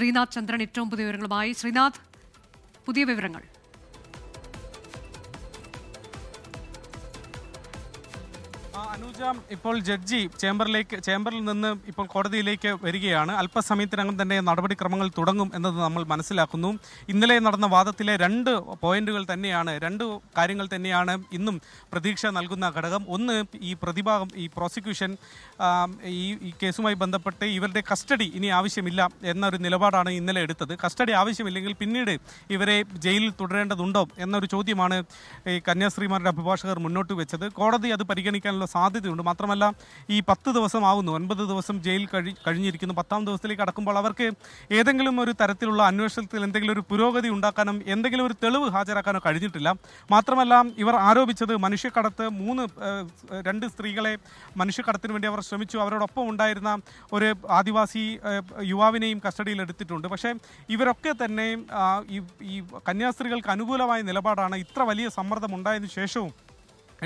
ശ്രീനാഥ് ചന്ദ്രൻ ഏറ്റവും പുതിയ വിവരങ്ങളുമായി. ശ്രീനാഥ് പുതിയ വിവരങ്ങൾ. അനുജ ഇപ്പോൾ ജഡ്ജി ചേംബറിലേക്ക് ചേംബറിൽ നിന്ന് ഇപ്പോൾ കോടതിയിലേക്ക് വരികയാണ്. അല്പസമയത്തിനകം തന്നെ നടപടിക്രമങ്ങൾ തുടങ്ങും എന്നത് നമ്മൾ മനസ്സിലാക്കുന്നു. ഇന്നലെ നടന്ന വാദത്തിലെ രണ്ട് പോയിന്റുകൾ തന്നെയാണ് രണ്ട് കാര്യങ്ങൾ തന്നെയാണ് ഇന്നും പ്രതീക്ഷ നൽകുന്ന ഘടകം. ഒന്ന് ഈ പ്രതിഭാഗം ഈ പ്രോസിക്യൂഷൻ ഈ ഈ കേസുമായി ബന്ധപ്പെട്ട് ഇവരുടെ കസ്റ്റഡി ഇനി ആവശ്യമില്ല എന്നൊരു നിലപാടാണ് ഇന്നലെ എടുത്തത്. കസ്റ്റഡി ആവശ്യമില്ലെങ്കിൽ പിന്നീട് ഇവരെ ജയിലിൽ തുടരേണ്ടതുണ്ടോ എന്നൊരു ചോദ്യമാണ് ഈ കന്യാസ്ത്രീമാരുടെ അഭിഭാഷകർ മുന്നോട്ട് വെച്ചത്. കോടതി അത് പരിഗണിക്കാനുള്ള സാധ്യതയുണ്ട്. മാത്രമല്ല ഈ പത്ത് ദിവസം ആവുന്നു ഒൻപത് ദിവസം ജയിൽ കഴി കഴിഞ്ഞിരിക്കുന്നു. പത്താം ദിവസത്തിലേക്ക് കടക്കുമ്പോൾ അവർക്ക് ഏതെങ്കിലും ഒരു തരത്തിലുള്ള അന്വേഷണത്തിൽ എന്തെങ്കിലും ഒരു പുരോഗതി ഉണ്ടാക്കാനും എന്തെങ്കിലും ഒരു തെളിവ് ഹാജരാക്കാനോ കഴിഞ്ഞിട്ടില്ല. മാത്രമല്ല ഇവർ ആരോപിച്ചത് മനുഷ്യക്കടത്ത് മൂന്ന് രണ്ട് സ്ത്രീകളെ മനുഷ്യക്കടത്തിന് വേണ്ടി അവർ ശ്രമിച്ചു. അവരോടൊപ്പം ഉണ്ടായിരുന്ന ഒരു ആദിവാസി യുവാവിനെയും കസ്റ്റഡിയിൽ എടുത്തിട്ടുണ്ട്. പക്ഷേ ഇവരൊക്കെ തന്നെ ഈ കന്യാസ്ത്രീകൾക്ക് അനുകൂലമായ നിലപാടാണ് ഇത്ര വലിയ സമ്മർദ്ദം ഉണ്ടായതിനു ശേഷവും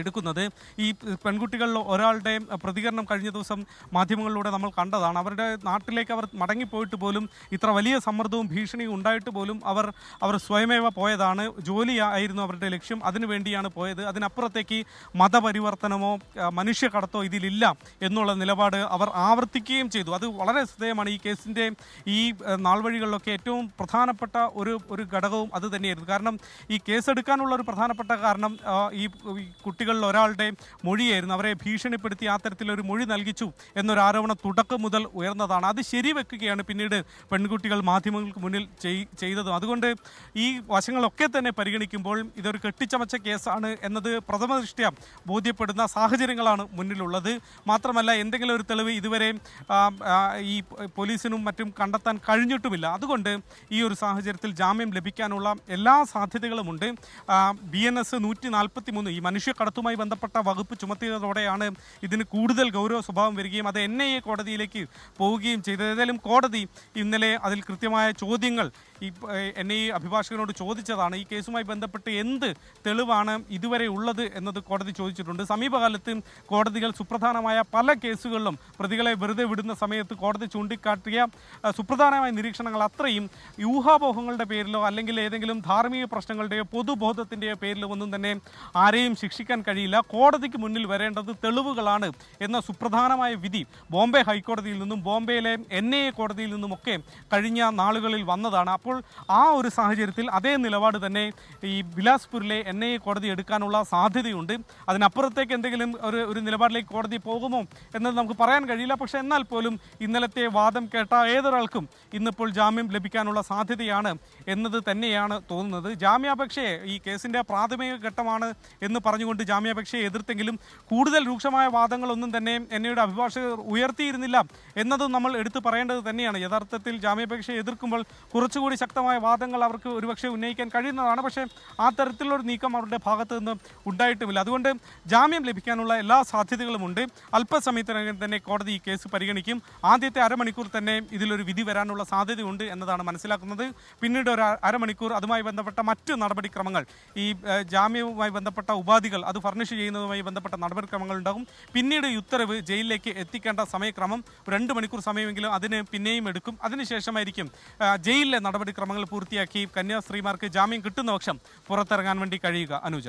എടുക്കുന്നത്. ഈ പെൺകുട്ടികളിൽ ഒരാളുടെ പ്രതികരണം കഴിഞ്ഞ ദിവസം മാധ്യമങ്ങളിലൂടെ നമ്മൾ കണ്ടതാണ്. അവരുടെ നാട്ടിലേക്ക് അവർ മടങ്ങിപ്പോയിട്ട് പോലും ഇത്ര വലിയ സമ്മർദ്ദവും ഭീഷണിയും ഉണ്ടായിട്ട് പോലും അവർ അവർ സ്വയമേവ പോയതാണ്. ജോലി ആയിരുന്നു അവരുടെ ലക്ഷ്യം. അതിനുവേണ്ടിയാണ് പോയത്. അതിനപ്പുറത്തേക്ക് മതപരിവർത്തനമോ മനുഷ്യക്കടത്തോ ഇതിലില്ല എന്നുള്ള നിലപാട് അവർ ആവർത്തിക്കുകയും ചെയ്തു. അത് വളരെ ശ്രദ്ധേയമാണ്. ഈ കേസിന്റെ ഈ നാൾവഴികളിലൊക്കെ ഏറ്റവും പ്രധാനപ്പെട്ട ഒരു ഒരു ഘടകവും അത് തന്നെയായിരുന്നു. കാരണം ഈ കേസെടുക്കാനുള്ള ഒരു പ്രധാനപ്പെട്ട കാരണം ഈ ഈ കുട്ടികളിൽ ഒരാളുടെ മൊഴിയായിരുന്നു. അവരെ ഭീഷണിപ്പെടുത്തി ആ തരത്തിലൊരു മൊഴി നൽകിച്ചു എന്നൊരു ആരോപണം തുടക്കം മുതൽ ഉയർന്നതാണ്. അത് ശരിവെക്കുകയാണ് പിന്നീട് പെൺകുട്ടികൾ മാധ്യമങ്ങൾക്ക് മുന്നിൽ ചെയ്- ചെയ്തതും. അതുകൊണ്ട് ഈ വശങ്ങളൊക്കെ തന്നെ പരിഗണിക്കുമ്പോൾ ഇതൊരു കെട്ടിച്ചമച്ച കേസാണ് എന്നത് പ്രഥമ ദൃഷ്ട്യ ബോധ്യപ്പെടുന്ന സാഹചര്യങ്ങളാണ് മുന്നിലുള്ളത്. മാത്രമല്ല എന്തെങ്കിലും ഒരു തെളിവ് ഇതുവരെ ഈ പോലീസിനും മറ്റും കണ്ടെത്താൻ കഴിഞ്ഞിട്ടുമില്ല. അതുകൊണ്ട് ഈ ഒരു സാഹചര്യത്തിൽ ജാമ്യം ലഭിക്കാനുള്ള എല്ലാ സാധ്യതകളുമുണ്ട്. ബി എൻ എസ് നൂറ്റി നാൽപ്പത്തി മൂന്ന് ഈ മനുഷ്യക്കടത്തുമായി ബന്ധപ്പെട്ട വകുപ്പ് ചുമത്തിയതോടെയാണ് ഇതിന് കൂടുതൽ ഗൗരവ സ്വഭാവം വരികയും അത് എൻ കോടതിയിലേക്ക് പോവുകയും ചെയ്തത്. ഏതായാലും കോടതി ഇന്നലെ അതിൽ കൃത്യമായ ചോദ്യങ്ങൾ ഈ എന്നെ ഈ അഭിഭാഷകനോട് ചോദിച്ചതാണ് ഈ കേസുമായി ബന്ധപ്പെട്ട് എന്ത് തെളിവാണ് ഇതുവരെ ഉള്ളത് എന്നത് കോടതി ചോദിച്ചിട്ടുണ്ട്. സമീപകാലത്ത് കോടതികൾ സുപ്രധാനമായ പല കേസുകളിലും പ്രതികളെ വെറുതെ വിടുന്ന സമയത്ത് കോടതി ചൂണ്ടിക്കാട്ടിയ സുപ്രധാനമായ നിരീക്ഷണങ്ങൾ അത്രയും യൂഹാപോഹങ്ങളുടെ പേരിലോ അല്ലെങ്കിൽ ഏതെങ്കിലും ധാർമ്മിക പ്രശ്നങ്ങളുടെയോ പൊതുബോധത്തിന്റെയോ പേരിലോ ഒന്നും തന്നെ ആരെയും ശിക്ഷിക്കാൻ കഴിയില്ല. കോടതിക്ക് മുന്നിൽ വരേണ്ടത് തെളിവുകളാണ് എന്ന സുപ്രധാനമായ വിധി ബോംബെ ഹൈക്കോടതിയിൽ നിന്നും ബോംബെയിലെ എൻ ഐ എ കോടതിയിൽ നിന്നുമൊക്കെ കഴിഞ്ഞ നാളുകളിൽ വന്നതാണ്. അപ്പോൾ ആ ഒരു സാഹചര്യത്തിൽ അതേ നിലപാട് തന്നെ ഈ ബിലാസ്പൂരിലെ എൻ ഐ എ കോടതി എടുക്കാനുള്ള സാധ്യതയുണ്ട്. അതിനപ്പുറത്തേക്ക് എന്തെങ്കിലും ഒരു ഒരു നിലപാടിലേക്ക് കോടതി പോകുമോ എന്നത് നമുക്ക് പറയാൻ കഴിയില്ല. പക്ഷേ എന്നാൽ പോലും ഇന്നലത്തെ വാദം കേട്ട ഏതൊരാൾക്കും ഇന്നിപ്പോൾ ജാമ്യം ലഭിക്കാനുള്ള സാധ്യതയാണ് എന്നത് തന്നെയാണ് തോന്നുന്നത്. ജാമ്യാപേക്ഷയെ ഈ കേസിന്റെ പ്രാഥമിക ഘട്ടമാണ് എന്ന് പറഞ്ഞുകൊണ്ട് ജാമ്യാപേക്ഷയെ എതിർത്തെങ്കിലും കൂടുതൽ രൂക്ഷമായ വാദങ്ങളൊന്നും തന്നെ എന്നയുടെ അഭിഭാഷകർ ഉയർത്തിയിരുന്നില്ല എന്നതും നമ്മൾ എടുത്തു പറയേണ്ടത് തന്നെയാണ്. യഥാർത്ഥത്തിൽ ജാമ്യാപേക്ഷയെ എതിർക്കുമ്പോൾ കുറച്ചുകൂടി ശക്തമായ വാദങ്ങൾ അവർക്ക് ഒരുപക്ഷെ ഉന്നയിക്കാൻ കഴിയുന്നതാണ്. പക്ഷേ ആ തരത്തിലുള്ളൊരു നീക്കം അവരുടെ ഭാഗത്ത് നിന്ന് ഉണ്ടായിട്ടുമില്ല അതുകൊണ്ട് ജാമ്യം ലഭിക്കാനുള്ള എല്ലാ സാധ്യതകളുമുണ്ട് അല്പസമയത്തിനകം തന്നെ കോടതി ഈ കേസ് പരിഗണിക്കും. ആദ്യത്തെ അരമണിക്കൂർ തന്നെ ഇതിലൊരു വിധി വരാനുള്ള സാധ്യതയുണ്ട് എന്നതാണ് മനസ്സിലാക്കുന്നത്. പിന്നീട് ഒരു അരമണിക്കൂർ അതുമായി ബന്ധപ്പെട്ട മറ്റ് നടപടിക്രമങ്ങൾ ഈ ജാമ്യവുമായി ബന്ധപ്പെട്ട ഉപാധികൾ അത് ഫർണിഷ് ചെയ്യുന്നതുമായി ബന്ധപ്പെട്ട നടപടിക്രമങ്ങൾ ഉണ്ടാകും. പിന്നീട് ഈ ഉത്തരവ് ജയിലിലേക്ക് എത്തിക്കേണ്ട സമയക്രമം രണ്ട് മണിക്കൂർ സമയമെങ്കിലും അതിന് പിന്നെയും എടുക്കും. അതിനുശേഷമായിരിക്കും ജയിലിലെ ജയിലിലെ നടപടിക്രമങ്ങൾ പൂർത്തിയാക്കി കന്യാസ്ത്രീമാർക്ക് ജാമ്യം കിട്ടുന്ന പക്ഷം പുറത്തിറങ്ങാൻ വേണ്ടി കഴിയുക. അനുജ